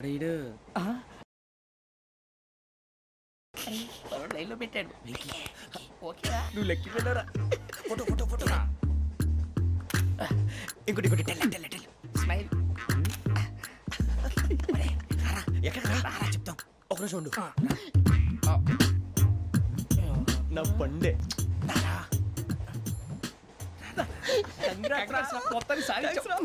Ride. లైన్లో పెట్టాడు. ఓకేరా. నువ్వు లెక్కి వెళ్ళరా? ఫోటో ఫోటో ఫోటో ఇంకోటి ఇంకోటి. Tell tell tell smile. ఎక్కడ రారా. చెప్తాం. ఒక నిమిషం ఉండు. నా పండే మొత్తాన్ని సాధించాం.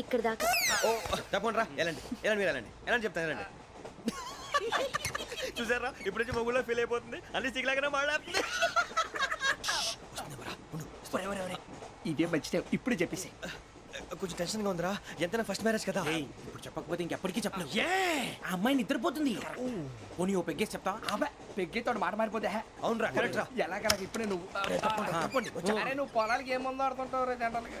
ఇక్కడ దాకా. ఓ తప్పకుండా రా వెళ్ళండి వెళ్ళండి మీరు వెళ్ళండి. వెళ్ళండి చెప్తాను వెళ్ళండి. చూసారా? ఇప్పుడు నుంచి మొగుల్లో ఫీల్ అయిపోతుంది. అన్ని సిగ్లాగానే మాట్లాడుతుంది. ఇదే మంచి టైం ఇప్పుడు చెప్పేసి కొంచెం టెన్షన్గా ఉందిరా. ఎంతైనా ఫస్ట్ మ్యారేజ్ కదా. ఇప్పుడు చెప్పకపోతే ఇంకెప్పటికీ చెప్పలేవు. ఆ అమ్మాయి నిద్రపోతుంది. పోనీ ఓ పెగ్గేసి చెప్తావా అబ్బా పెగ్గేతో మాట మారిపోతే హే. అవునురా కరెక్ట్ రా. ఎలాగలా ఇప్పుడే నువ్వు? తప్పండి, తప్పండి, నువ్వు పొలాలకి ఏం ముందు ఆడుతుంటావు రే జనరల్గా?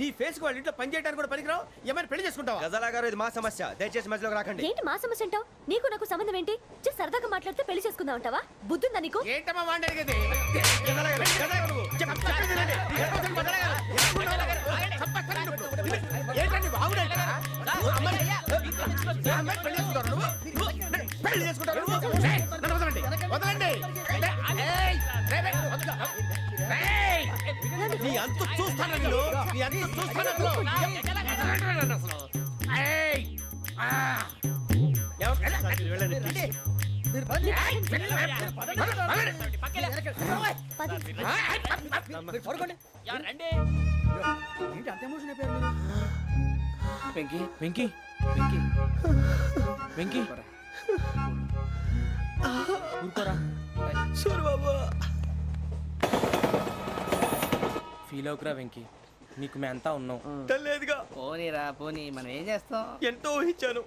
నీ ఫేస్ వాళ్ళ ఇంట్లో పని చేయడానికి కూడా పనికిరావు? ఏమైనా పెళ్ళి చేసుకుంటావా? గజాలా గారు ఇది మా సమస్య. దయచేసి మధ్యలోకి రాకండి. ఏంటి మా సమస్య అంటావు? నీకు నాకు సంబంధం ఏంటి? జస్ట్ సరదాగా మాట్లాడితే పెళ్ళి చేసుకుందాం అంటావా? బుద్ధుందా నీకు? ఏంటమ్మా వాడిని అడిగేది? ఏంటండి పెళ్ళి చేసుకుంటారు నువ్వు? నువ్వు పెళ్ళి చేసుకుంటారు? నువ్వు? నీ అంత చూస్తాను నేను నీ అంత చూస్తాను అసలు. ఎవరు- వెళ్ళండి, please. వెంకీ. వెంకీ. వెంకీ. వెంకీ. ఊరుకోరా. సూరిబాబు ఫీల్ అవుకురా వెంకీ. నీకు మేమంతా ఉన్నాం. తెలియదుగా. పోనీరా పోనీ మనం ఏం చేస్తాం? ఎంతో ఊహించాను.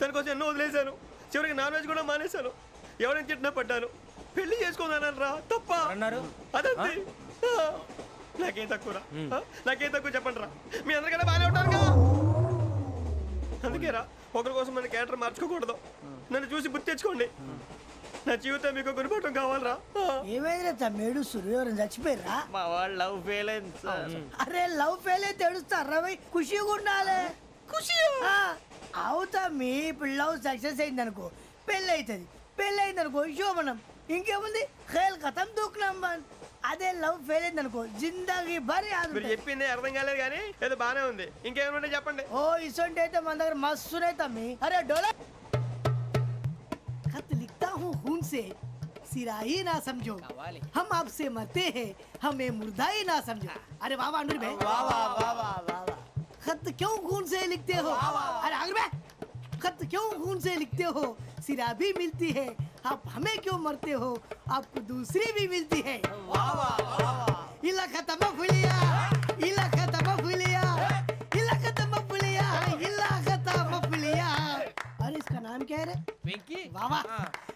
తన కోసం ఎన్నో వదిలేశాను. చివరికి నాన్ వెజ్ కూడా మానేశాను. ఎవరైనా తిట్టినా పడ్డాను. పెళ్ళి చేసుకుందానని రా తప్ప. అన్నారు అదంతే. ఆ, నాకేం తక్కువరా నాకేం తక్కువ చెప్పండి రా. మీ అందరికన్నా బాగానే ఉంటారు కదా. అందుకే రా ఒకరి కోసం మన క్యారెక్టర్ మార్చుకోకూడదు. నన్ను చూసి గుర్తు తెచ్చుకోండి. నా జీవితం మీకు గురిపటం కావాలరా. ఏమైందిరా తమ్మేడు సూర్యవరం చచ్చిపోయిరా మా వాళ్ళు లవ్ ఫెయిల్ అయింది సార్ అరే లవ్ ఫెయిల్ అయితే ఏడుస్తారా భయ్ ఖుషిగా ఉండాలి. ఖుషి? అవుతా మీ ఇప్పుడు లవ్ సక్సెస్ అయింది అనుకో పెళ్ళి అవుతుంది పెళ్ళి అయింది అనుకో శోభనం. ఇంకేముంది? ఖేల్ కథం దూకునాం బాన్ అదే లవ్ ఫెయిల్ అయింది అనుకో జిందాగీ భారీ మీరు చెప్పింది అర్థం కాలేదు కానీ ఏదో బాగానే ఉంది. ఇంకేమైనా చెప్పండి. ఓ ఇసొంటి అయితే మన దగ్గర మస్తునే తమ్మి. అరే డోలా. खत लिखता हूँ खून से सिरा ही ना समझो। हम आपसे मरते हैं हमें मुर्दा ही ना समझो। अरे वाह वाह भाई वाह वाह वाह वाह वाह खत क्यों खून से लिखते हो? अरे भाई खत क्यों खून से लिखते हो? सिरा भी मिलती है आप हमें क्यों मरते हो? आपको दूसरी भी मिलती है। वाह वाह इला खत्म फुलिया इला खत्म फुलिया इला खत्म फुलिया इला खत्म फुलिया अरे इसका नाम क्या है रे? वाह वाह।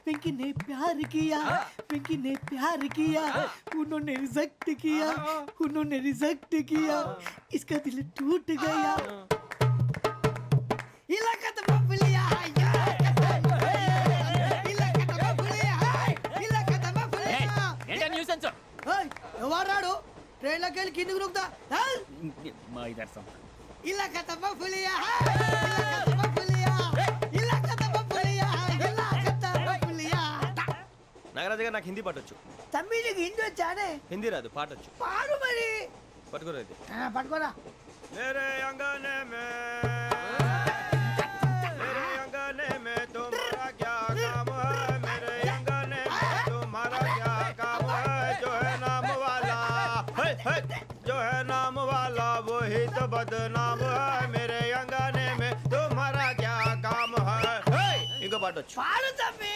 पिंकी ने प्यार किया पिंकी ने प्यार किया उन्होंने रिजेक्ट किया उन्होंने रिजेक्ट किया इसका दिल टूट गया इलाका तो बबलिया है, इलाका तो बबलिया है, इलाका तो बबलिया గారు నాకు హిందీ పాటొచ్చు తమ్మి నీకు హిందీ వచ్చానే హిందీ రాదు పాటొచ్చు పాడు మరి పట్టుకోలేదు ఆ, పట్టుకోరా मेरे अंगने में मेरे अंगने में तुम्हारा क्या काम है मेरे अंगने में तुम्हारा क्या काम है जो है नाम वाला है, है, जो है नाम वाला वही तो बदनाम है मेरे अंगने में तुम्हारा क्या काम है है, इनको पाटो పాడు తమ్మి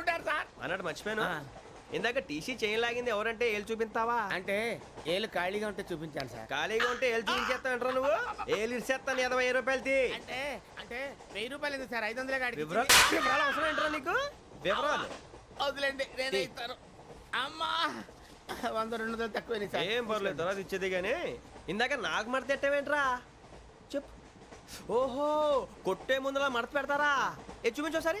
ఉంటారు సార్. అన్నట్టు మర్చిపోయాను. ఇందాక టీసీ చేయి లాగింది ఎవరంటే ఏళ్ళు చూపిస్తావా అంటే ఏళ్ళు ఖాళీగా ఉంటే చూపించాను సార్. ఖాళీగా ఉంటే ఏళ్ళు చూపించేస్తానంటారా నువ్వు? ఏళ్ళు ఇచ్చేస్తాను ఇరవై రూపాయలు అంటే అంటే వెయ్యి రూపాయలు ఎందుకు సార్? ఐదు వందలే కాడికి వివరాలు వివరాలు అవసరం ఏంట్రా నీకు? వివరాలు. వదిలేండి నేనే ఇస్తాను. అమ్మా వంద రెండు వందలు తక్కువ సార్. ఏం పర్లేదు తర్వాత ఇచ్చేది కానీ ఇందాక నాకు మడత పెట్టావేంట్రా? చెప్పు. ఓహో కొట్టే ముందులా మడత పెడతారా? ఏ చూపించు ఒకసారి.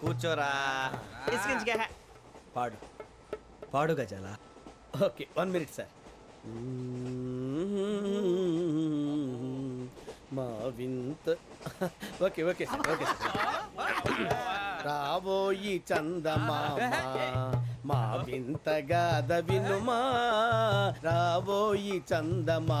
కూర్చోరా. ఇసుకించుకే పాడు. పాడు గజాల? Okay one minute sir. మా వింత ఓకే ఓకే సార్ ఓకే రాబోయి చందమామ మా వింత గాథ వినుమా రాబోయి చందమా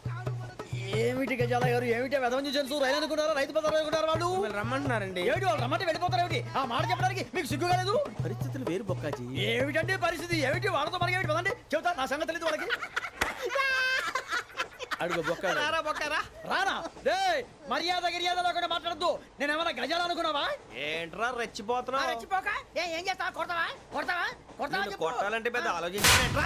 ఏమిటి గజాల గారు? ఏమిటి వెదవం చూసాను రైలు అనుకున్నారా? రైతు బజార్ అనుకున్నారు వాళ్ళు? రమ్మంటున్నారండి. ఏమిటి వాళ్ళు రమ్మంటే వెళ్ళిపోతారు ఏమిటి? ఆ మాట చెప్పడానికి మీకు సిగ్గు కాలేదు? పరిస్థితులు వేరు బొక్కాజీ. ఏమిటండి పరిస్థితి? ఏమిటి? వాళ్ళతో మనకి ఏమిటి? పదండి. చెబుతా నా సంగతి తెలియదు వాళ్ళకి. అడుగు బొక్క రారా బొక్కరా? రానా రే మర్యాద గిర్యాద లేకుండా మాట్లాడద్దు. నేను ఏమైనా గజాలు అనుకున్నావా? ఏంట్రా రెచ్చిపోతున్నావు? రెచ్చిపోక. ఏ చేస్తావా? కొడతావా? కొడతావా? కొడతావా. కొట్టాలంటే పెద్ద ఆలోచించానేంట్రా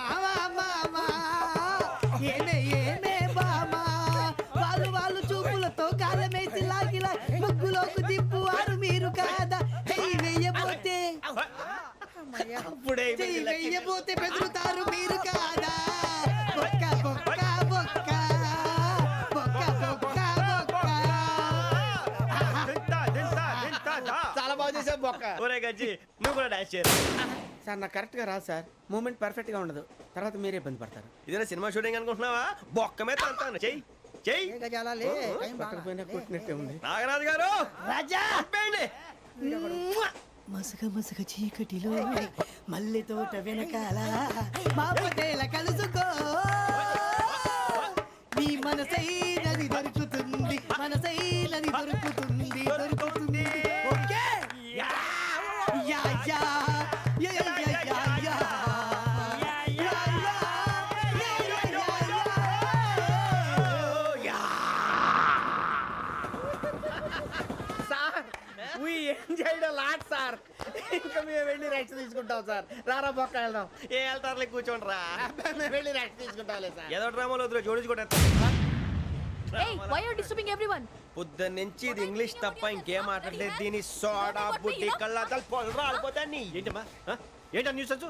సార్ నాకు కరెక్ట్గా రాదు సార్. మూమెంట్ పర్ఫెక్ట్గా ఉండదు. తర్వాత మీరే ఇబ్బంది పడతారు. ఇదేనా సినిమా షూటింగ్ అనుకుంటున్నావా? బొక్క మీద అంతాను చెయ్యి చెయ్యి. పక్కన కొట్టినట్టే ఉంది. నాగరాజు గారు! రాజా! మసక మసక చీకటిలో మల్లె తోట వెనకాల మా పటేల కలుసుకో. నీ మనసైనది దొరుకుతుంది మనసైనది దొరుకుతుంది. దొరుకుతుంది. ఓకే? Yeah yeah. ఇంకా మేము వెళ్ళి రెస్ట్ తీసుకుంటాం సార్. రారా బొక్క వెళ్దాం. ఏ వెళ్తారులే కూర్చోండి రా. మేము వెళ్ళి రెస్ట్ తీసుకుంటాంలే సార్. ఏదో డ్రామాలో వద్దులే జోడించుకుంటా ఏయ్ వై ఆర్ డిస్టర్బింగ్ ఎవ్రీవన్ పొద్దున్న నుంచి ఇది ఇంగ్లీష్ తప్ప ఇంకేం మాట్లాడలేదు. దీని సోడా బుద్ధి కళ్ళ పొలరా రాలిపోతా నీ ఏంటమ్మా? ఏంటా న్యూస్ వచ్చు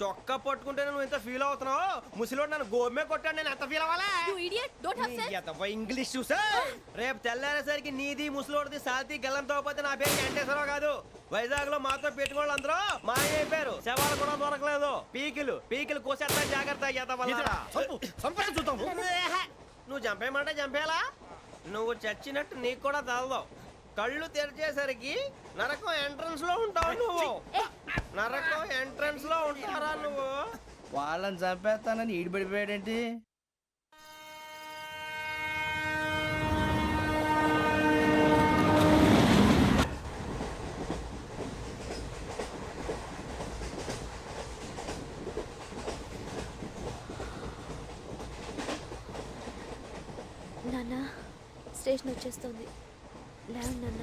చొక్కా పట్టుకుంటే నువ్వు ఎంత ఫీల్ అవుతున్నావు? ముసలివాడు నన్ను గోమే కొట్టాడు నేను ఎంత ఫీల్ అవ్వాలా? You idiot don't have sense ఎంతపై English చూసా? రేపు తెల్లారేసరికి నీది ముసలోడిది సాతి గల్లంతో పోతే నా పేరు వెంకటేశ్వరరావు కాదు. వైజాగ్లో మాతో పెట్టుకోళ్ళు అందరూ మా అయిపోయారు. శవాలు కూడా దొరకలేదు. పీకిలు పీకిలు కోసేస్తా జాగ్రత్త నువ్వు చంపేయమంటే చంపేలా నువ్వు చచ్చినట్టు నీకు కూడా తగదు కళ్ళు తెరిచేసరికి నరకం ఎంట్రన్స్లో ఉంటావు నువ్వు. నరకం ఎంట్రన్స్లో ఉంటారా నువ్వు? వాళ్ళని చంపేస్తానని ఈడిపడిపోయాడేంటి? నాన్న స్టేషన్ వచ్చేస్తుంది. లేవండి నాన్న.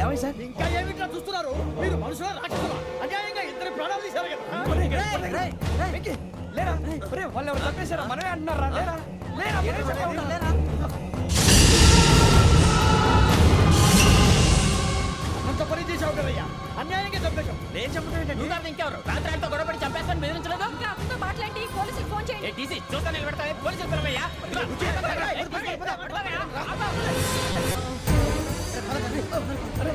ఏమై సార్ ఇంకా ఏమిట్లా చూస్తున్నారు మీరు మనుషుల రాక్షసులా అన్యాయంగా ఇద్దరు ప్రాణాలు తీశారు కదా లేరా వాళ్ళు ఎవరు చంపేశారా మనమే అంటున్నారా లేరా లేరా లేరా అంత పని చేసావు కదయ్యా అన్యాయంగా చంపేశావు నేను చెప్పడం నువ్వు కాదు ఇంకెవరు రాత్రి ఆయనతో గొడవపడి చంపేస్తాను బెదిరించలేదు ఇంకా అతనితో మాట్లాడి పోలీసుకి ఫోన్ చేయండి ఏ టీసీ చూస్తా నిలబెడతా పోలీసులు పిలవయ్యా అరే